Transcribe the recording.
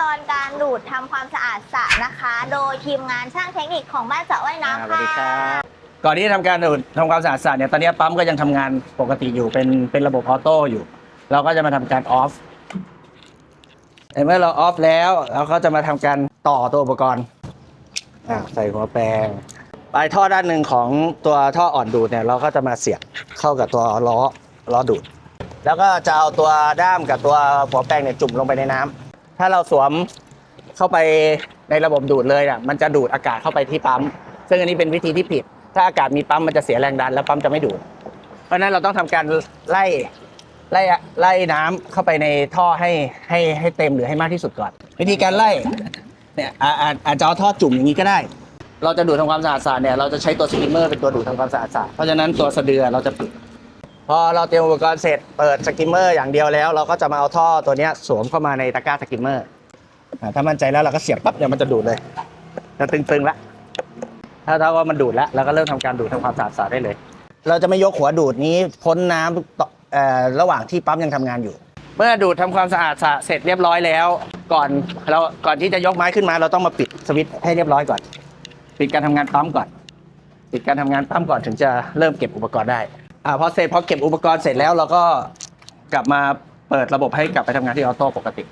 ตอนการดูดทำความสะอาดสระนะคะ โดยทีมงานช่างเทคนิคของบ้านสระว่ายอ่าน้ำสวัสค่ะดีครับก่อนที่จะทำการดูดทำความสะอาดสระเนี่ยตอนนี้ปั๊มก็ยังทำงานปกติอยู่เป็นเป็นระบบออโต้อยู่ เราก็จะมาทำการออฟเมื่อเราออฟแล้วเราก็จะมาทำการต่อตัวอุปกรณ์อ่าใส่หัวแปรงปลายท่อด้านหนึ่งของตัวท่ออ่อนดูดเนี่ยเราก็จะมาเสียบเข้ากับตัวล้อล้อดูด แล้วก็จะเอาตัวด้ามกับตัวหัวแปรงเนี่ยจุ่มลงไปในน้ำ ถ้าเราสวมเข้าไปในระบบดูดเลยอะมันจะดูดอากาศเข้าไปที่ปั๊ม ซึ่งอันนี้เป็นวิธีที่ผิด ถ้าอากาศมีปั๊มมันจะเสียแรงดัน แล้วปั๊มจะไม่ดูด เพราะฉะนั้นเราต้องทำการไล่ไล่ไล่น้ำเข้าไปในท่อให้ให้ให้เต็มหรือให้มากที่สุดก่อน วิธีการไล่เนี่ยอาอาอาจจะเอาท่อจุ่มอย่างนี้ก็ได้ เราจะดูดทำความสะอาดสรเนี่ยเราจะใช้ตัวสกิมเมอร์เป็นตัวดูดทำความสะอาดสรเพราะฉะนั้นตัวสะดือเราจะปิด พอเราเตรียมอุปกรณ์เสร็จเปิดสกิมเมอร์อย่างเดียวแล้ว เราก็จะมาเอาท่อตัวนี้สวมเข้ามาในตะกร้าสกิมเมอร์ถ้ามั่นใจแล้วเราก็เสียบปั๊บเดี๋ยวมันจะดูดเลยจะตึงๆละถ้าถ้าว่ามันดูดแล้วเราก็เริ่มทำการดูดทำความสะอาดสระได้เลย เราจะไม่ยกหัวดูดนี้พ้นน้ำระหว่างที่ปั๊มยังทำงานอยู่ เมื่อดูดทำความสะอาดสะเสร็จเรียบร้อยแล้ว ก่อนเราก่อนที่จะยกไม้ขึ้นมา เราต้องมาปิดสวิตช์ให้เรียบร้อยก่อน ปิดการทำงานปั๊มก่อนปิดการทำงานปั๊มก่อนถึงจะเริ่มเก็บอุปกรณ์ได้ อ่าพอเสร็จพอเก็บอุปกรณ์เสร็จแล้วเราก็กลับมาเปิดระบบให้กลับไปทำงานที่ออโต้ปกติ